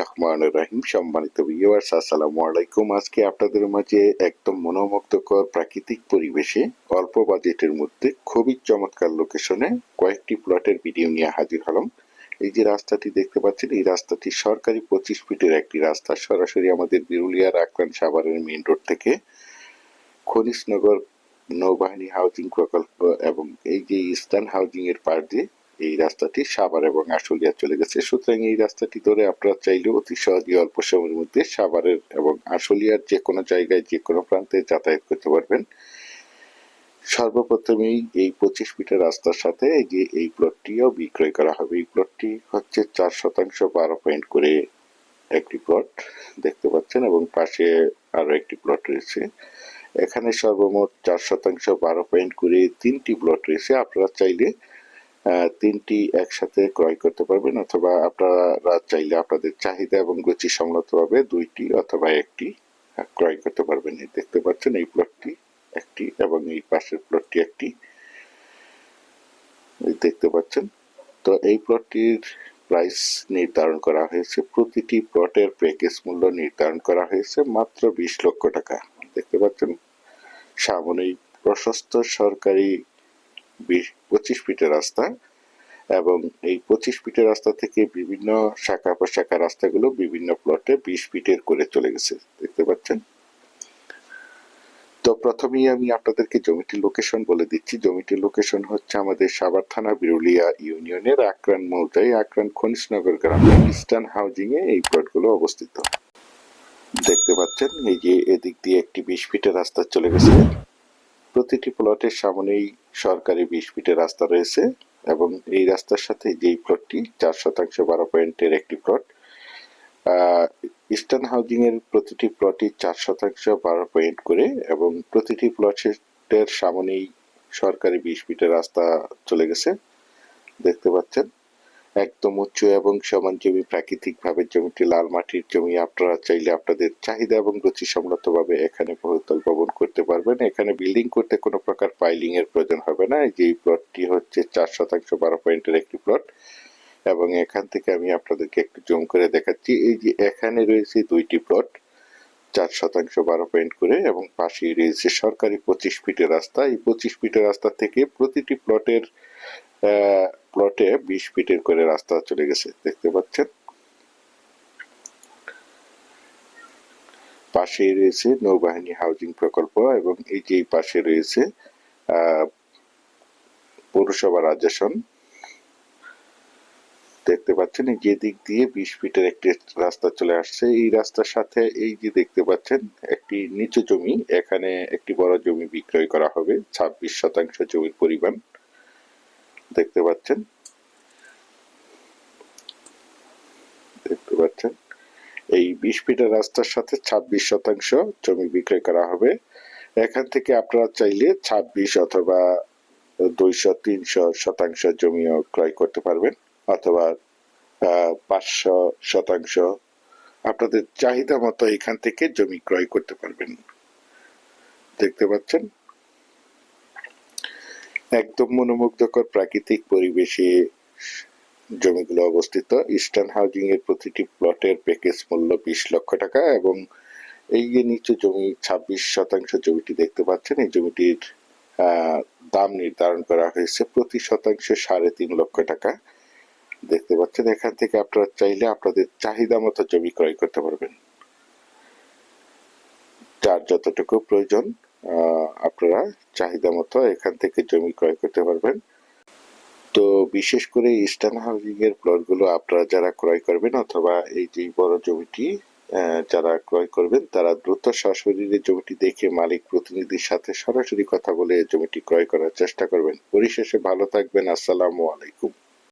রহমান রাহিম। সম্মানিত আসসালামু আলাইকুম। আজকে আপনাদের মাঝে একদম মনোমুগ্ধকর প্রাকৃতিক পরিবেশে অল্প বাজেটের মধ্যে খুবই চমৎকার লোকেশনে কয়েকটি প্লটের ভিডিও নিয়ে হাজির হলাম। এই যে রাস্তাটি দেখতে পাচ্ছেন, এই রাস্তাটি সরকারি পঁচিশ ফিটের একটি রাস্তা। সরাসরি আমাদের বিরুলিয়ার আক্রান সাভারের মেইন রোড থেকে খনিশনগর নৌবাহিনী হাউজিং প্রকল্প এবং এই যে ইস্টার্ন হাউজিং এর পার দিয়ে এই রাস্তাটি সাভার এবং আশুলিয়া চলে গেছে। সুতরাং এই রাস্তাটি ধরে আপনারা চাইলে অতি সহজে অল্প সময়ের মধ্যে সাভারের এবং আশুলিয়ার যে কোনো জায়গায় যে কোনো প্রান্তে যাতায়াত করতে পারবেন। সর্বপ্রথমেই এই পঁচিশ মিটার রাস্তার সাথে যে এই প্লটটিও বিক্রয় করা হবে। এই প্লটটি হচ্ছে চার শতাংশ বারো পয়েন্ট করে একটি প্লট দেখতে পাচ্ছেন এবং পাশে আরও একটি প্লট রয়েছে। এখানে সর্বমোট চার শতাংশ বারো পয়েন্ট করে তিনটি প্লট রয়েছে। আপনারা চাইলে তিনটি একসাথে ক্রয় করতে পারবেন অথবা আপনারা চাইলে আপনাদের চাহিদা এবং গতি সংগতভাবে দুইটি অথবা একটি ক্রয় করতে পারবেন। এই দেখতে পাচ্ছেন এই প্লটটি একটি এবং এই পাশের প্লটটি একটি। দেখতে পাচ্ছেন। তো এই প্লটটির প্রাইস নির্ধারণ করা হয়েছে। প্রতিটি প্লটের প্যাকেজ মূল্য নির্ধারণ করা হয়েছে মাত্র বিশ লক্ষ টাকা। দেখতে পাচ্ছেন? সামনেই প্রশস্ত সরকারি বিশ, পঁচিশ ফিটের রাস্তা এবং এই পঁচিশ ফিটের রাস্তা থেকে বিভিন্ন শাখা প্রশাখা রাস্তাগুলো বিভিন্ন প্লটে বিশ ফিটের করে চলে গেছে। দেখতে পাচ্ছেন? তো প্রথমেই আমি আপনাদেরকে জমিটির লোকেশন বলে দিচ্ছি। জমিটির লোকেশন হচ্ছে আমাদের সাভার থানা বিরুলিয়া ইউনিয়নের আক্রান মৌজায় আক্রান খনিশনগর গ্রামে, ইস্টার্ন হাউজিং এ এই প্লটগুলো অবস্থিত। দেখতে পাচ্ছেন, এই যে এদিক দিয়ে একটি বিশ ফিটের রাস্তা চলে গেছে। প্রতিটি প্লটের সামনেই সরকারি বিশ ফিটের রাস্তা রয়েছে এবং এই রাস্তার সাথে যেই প্লটটি চার শতাংশ বারো পয়েন্টের একটি প্লট ইস্টার্ন হাউজিং এর প্রতিটি প্লটই চার শতাংশ বারো পয়েন্ট করে এবং প্রতিটি প্লটের সামনেই সরকারি বিশ ফিটের রাস্তা চলে গেছে। দেখতে পাচ্ছেন? একদম উচ্চ এবং সমান জমি প্রাকৃতিক ভাবে জমিটি লাল মাটির জমি। আপনারা চাইলে আপনাদের চাহিদা এবং রুচি ভাবে এখানে বহুতল ভবন করতে পারবেন। এখানে বিল্ডিং করতে কোনো প্রকার পাইলিং এর প্রয়োজন হবে না। যে প্লটটি হচ্ছে চার শতাংশ বারো পয়েন্টের একটি প্লট এবং এখান থেকে আমি আপনাদেরকে একটু জুম করে দেখাচ্ছি। এই যে এখানে রয়েছে দুইটি প্লট, চার শতাংশ বারো পয়েন্ট করে এবং পাশেই রয়েছে সরকারি পঁচিশ ফিটের রাস্তা। এই পঁচিশ ফিটের রাস্তা থেকে প্রতিটি প্লটের প্লটে বিশ ফিটের করে রাস্তা চলে গেছে, দেখতে পাচ্ছেন? পাশেই রয়েছে নৌবাহিনী হাউজিং প্রকল্প এবং এই যে পাশে রয়েছে পৌরসভা রাজাসন দেখতে পাচ্ছেন যে দিক দিয়ে বিশ ফিটের একটি রাস্তা চলে আসছে। এই রাস্তার সাথে এই যে দেখতে পাচ্ছেন, একটি নিচু জমি, এখানে একটি বড় জমি বিক্রয় করা হবে, ছাব্বিশ শতাংশ জমির পরিমাণ। দেখতে পাচ্ছেন? দেখতে পাচ্ছেন? এই বিশ ফিটের রাস্তার সাথে ছাব্বিশ শতাংশ জমি বিক্রয় করা হবে। এখান থেকে আপনারা চাইলে ছাব্বিশ অথবা দুইশো, তিনশো শতাংশ জমিও ক্রয় করতে পারবেন অথবা পাঁচশো শতাংশ আপনাদের চাহিদা মতো এখান থেকে জমি ক্রয় করতে পারবেন। দেখতে পাচ্ছেন? একদম মনোমুগ্ধকর প্রাকৃতিক পরিবেশে জমিগুলো অবস্থিত। ইস্টার্ন হাউজিং এর প্রতিটি প্লটের প্যাকেজ মূল্য বিশ লক্ষ টাকা এবং এই যে নিচু জমি, ছাব্বিশ শতাংশ জমিটি দেখতে পাচ্ছেন, এই জমিটির দাম নির্ধারণ করা হয়েছে প্রতি শতাংশে সাড়ে তিন লক্ষ টাকা। দেখতে পাচ্ছেন, এখান থেকে আপনারা চাইলে আপনাদের চাহিদা মতো জমি ক্রয় করতে পারবেন। যার যতটুকু প্রয়োজন আপনারা চাহিদা মতো এখান থেকে জমি ক্রয় করতে পারবেন। তো বিশেষ করে ইস্টার্ন হাউজিং এর প্লটগুলো আপনারা যারা ক্রয় করবেন অথবা এই যে বড় জমিটি যারা ক্রয় করবেন, তারা দ্রুত সশরীরে জমিটি দেখে মালিক প্রতিনিধির সাথে সরাসরি কথা বলে জমিটি ক্রয় করার চেষ্টা করবেন। পরিশেষে ভালো থাকবেন। আসসালামু আলাইকুম।